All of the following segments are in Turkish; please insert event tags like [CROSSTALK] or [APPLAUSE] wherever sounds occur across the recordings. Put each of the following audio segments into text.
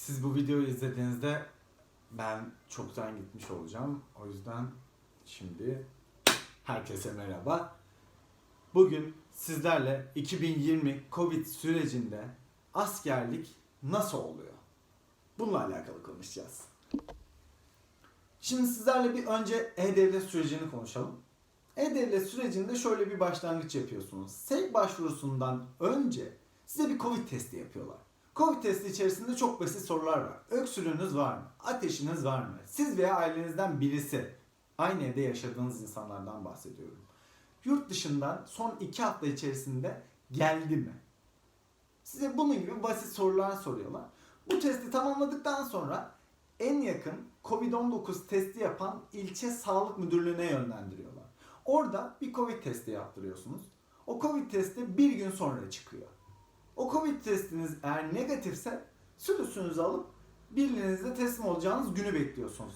siz bu videoyu izlediğinizde ben çoktan gitmiş olacağım. O yüzden şimdi herkese merhaba. Bugün sizlerle 2020 Covid sürecinde askerlik nasıl oluyor? Bununla alakalı konuşacağız. Şimdi sizlerle bir önce E-Devlet sürecini konuşalım. E-Devlet sürecinde şöyle bir başlangıç yapıyorsunuz. SEG başvurusundan önce size bir Covid testi yapıyorlar. Covid testi içerisinde çok basit sorular var. Öksürüğünüz var mı? Ateşiniz var mı? Siz veya ailenizden birisi aynı evde yaşadığınız insanlardan bahsediyorum. Yurt dışından son iki hafta içerisinde geldi mi? Size bunun gibi basit sorular soruyorlar. Bu testi tamamladıktan sonra en yakın Covid-19 testi yapan ilçe sağlık müdürlüğüne yönlendiriyorlar. Orada bir Covid testi yaptırıyorsunuz. O Covid testi bir gün sonra çıkıyor. O Covid testiniz eğer negatifse sürüsünüzü alıp birliğinizde teslim olacağınız günü bekliyorsunuz.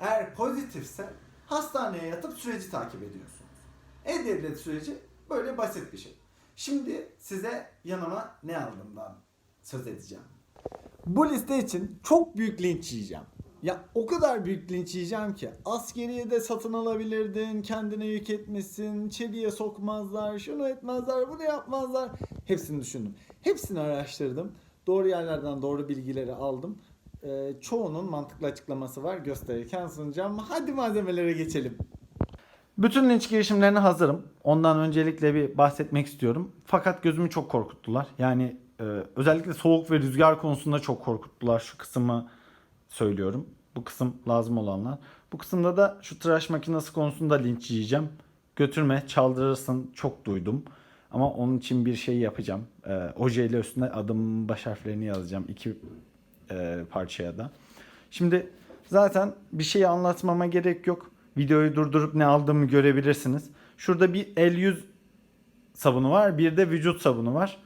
Eğer pozitifse hastaneye yatıp süreci takip ediyorsunuz. E-Devlet süreci böyle basit bir şey. Şimdi size yanıma ne aldığımdan söz edeceğim. Bu liste için çok büyük linç yiyeceğim. Ya o kadar büyük linç yiyeceğim ki askeriye de satın alabilirdin, kendine yük etmişsin, çeliğe sokmazlar, şunu etmezler, bunu yapmazlar. Hepsini düşündüm. Hepsini araştırdım. Doğru yerlerden doğru bilgileri aldım. Ee, çoğunun mantıklı açıklaması var. Gösterirken sunacağım. Hadi malzemelere geçelim. Bütün linç girişimlerine hazırım. Ondan öncelikle bir bahsetmek istiyorum. Fakat gözümü çok korkuttular. Yani e, özellikle soğuk ve rüzgar konusunda çok korkuttular. Şu kısmı söylüyorum. Bu kısım lazım olanlar. Bu kısımda da şu tıraş makinesi konusunda linç yiyeceğim. Götürme, çaldırırsın çok duydum. Ama onun için bir şey yapacağım. E, ojeyle üstüne adımın baş harflerini yazacağım. iki e, parçaya da. Şimdi zaten bir şey anlatmama gerek yok. Videoyu durdurup ne aldığımı görebilirsiniz. Şurada bir el yüz sabunu var. Bir de vücut sabunu var.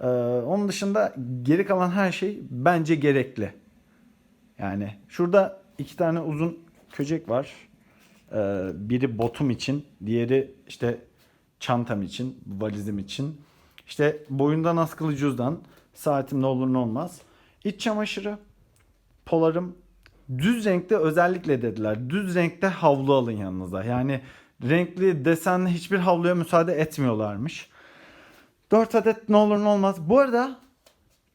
Ee, onun dışında geri kalan her şey bence gerekli. Yani şurada iki tane uzun köcek var. Ee, biri botum için, diğeri işte çantam için, valizim için. İşte boyundan askılı cüzdan, saatim ne olur ne olmaz. İç çamaşırı, polarım, düz renkte özellikle dediler. Düz renkte havlu alın yanınıza. Yani renkli desenli hiçbir havluya müsaade etmiyorlarmış. 4 adet ne olur ne olmaz. Bu arada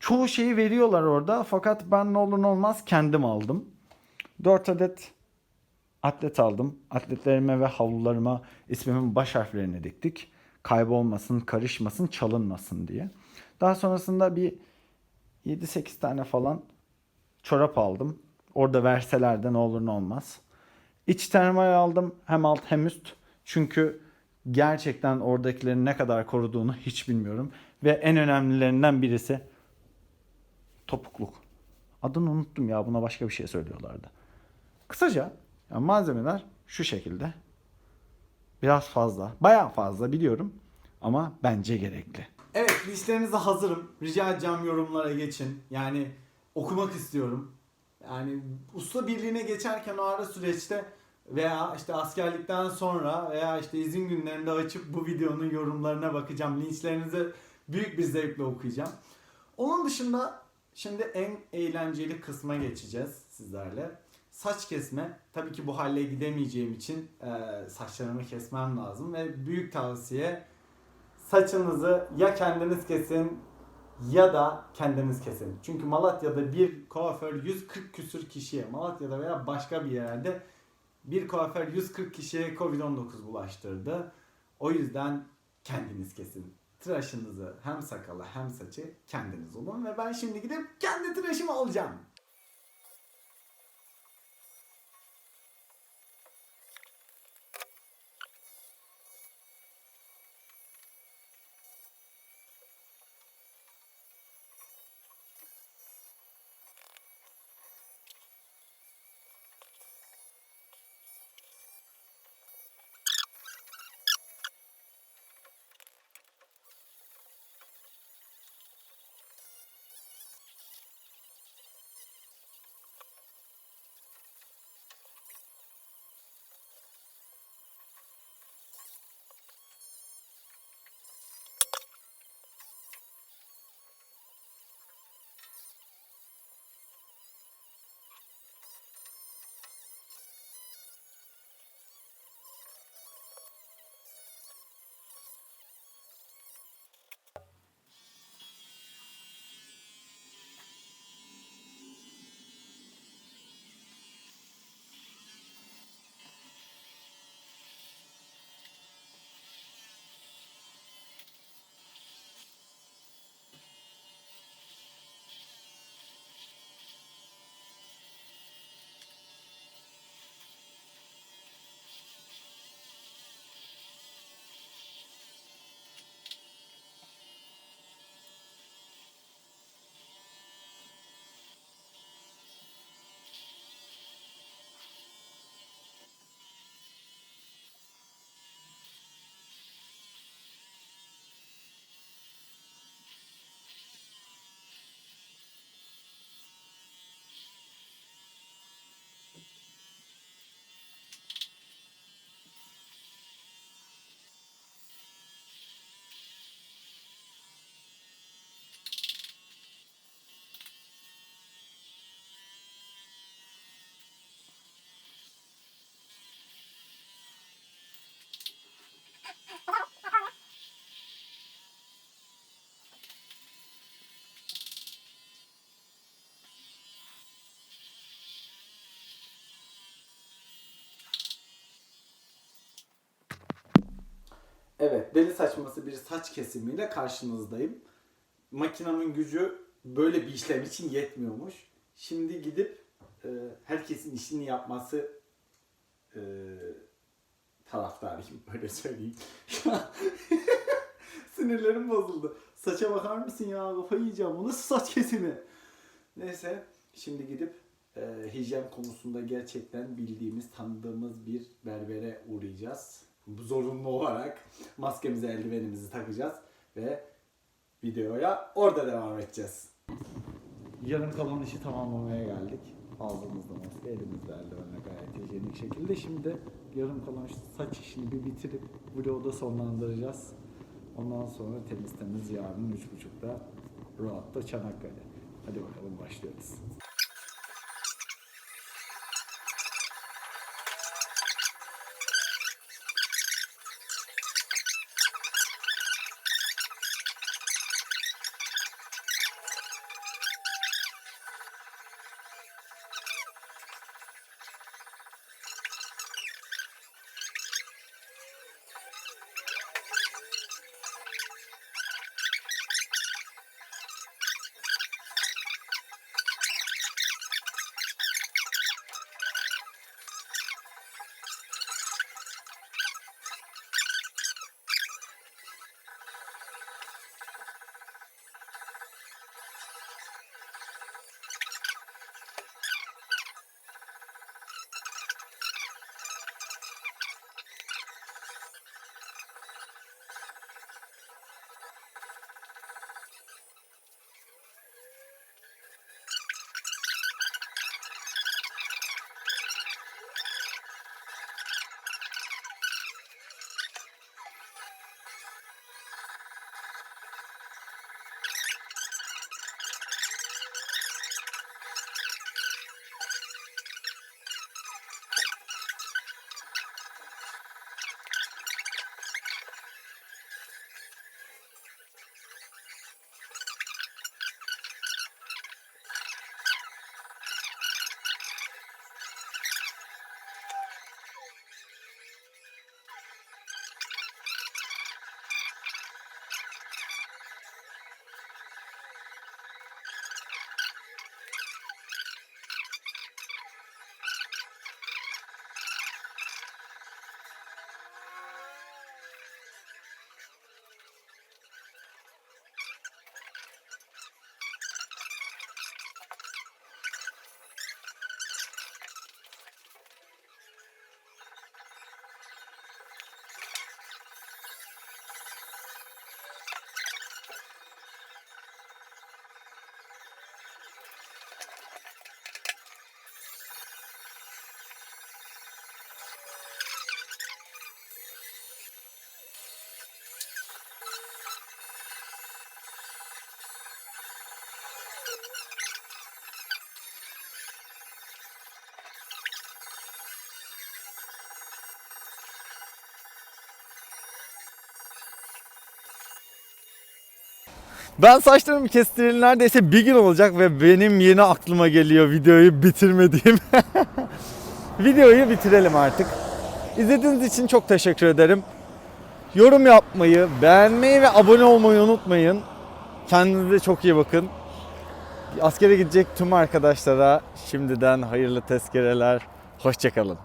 çoğu şeyi veriyorlar orada fakat ben ne olur ne olmaz kendim aldım. 4 adet atlet aldım. Atletlerime ve havlularıma ismimin baş harflerini diktik. Kaybolmasın, karışmasın, çalınmasın diye. Daha sonrasında bir 7-8 tane falan çorap aldım. Orada verseler de ne olur ne olmaz. İç termal aldım hem alt hem üst. Çünkü gerçekten oradakilerin ne kadar koruduğunu hiç bilmiyorum. Ve en önemlilerinden birisi topukluk. Adını unuttum ya buna başka bir şey söylüyorlardı. Kısaca yani malzemeler şu şekilde. Biraz fazla. Bayağı fazla biliyorum. Ama bence gerekli. Evet listenize hazırım. Rica edeceğim yorumlara geçin. Yani okumak istiyorum. Yani usta birliğine geçerken o ara süreçte veya işte askerlikten sonra veya işte izin günlerinde açıp bu videonun yorumlarına bakacağım. Linçlerinizi büyük bir zevkle okuyacağım. Onun dışında şimdi en eğlenceli kısma geçeceğiz sizlerle. Saç kesme. Tabii ki bu halle gidemeyeceğim için e, saçlarımı kesmem lazım ve büyük tavsiye saçınızı ya kendiniz kesin ya da kendiniz kesin. Çünkü Malatya'da bir kuaför 140 küsür kişiye, Malatya'da veya başka bir yerde bir kuaför 140 kişiye Covid-19 bulaştırdı. O yüzden kendiniz kesin. Tıraşınızı hem sakalı hem saçı kendiniz olun ve ben şimdi gidip kendi tıraşımı alacağım. Deli saçması bir saç kesimiyle karşınızdayım. Makinamın gücü böyle bir işlem için yetmiyormuş. Şimdi gidip e, herkesin işini yapması e, taraftarıyım [LAUGHS] öyle söyleyeyim. [LAUGHS] Sinirlerim bozuldu. Saça bakar mısın ya? Kafayı yiyeceğim. Bu nasıl saç kesimi? Neyse şimdi gidip e, hijyen konusunda gerçekten bildiğimiz, tanıdığımız bir berbere uğrayacağız. Zorunlu olarak maskemizi, eldivenimizi takacağız ve videoya orada devam edeceğiz. Yarım kalan işi tamamlamaya geldik. Ağzımızda maske, elimizde eldivenle gayet hijyenik şekilde. Şimdi yarım kalan saç işini bir bitirip vlogu da sonlandıracağız. Ondan sonra temiz temiz yarın 3.30'da Rahat'ta Çanakkale. Hadi bakalım başlıyoruz. Ben saçlarımı kestireli neredeyse bir gün olacak ve benim yeni aklıma geliyor videoyu bitirmediğim. [LAUGHS] videoyu bitirelim artık. İzlediğiniz için çok teşekkür ederim. Yorum yapmayı, beğenmeyi ve abone olmayı unutmayın. Kendinize çok iyi bakın. Askere gidecek tüm arkadaşlara şimdiden hayırlı tezkereler. Hoşçakalın.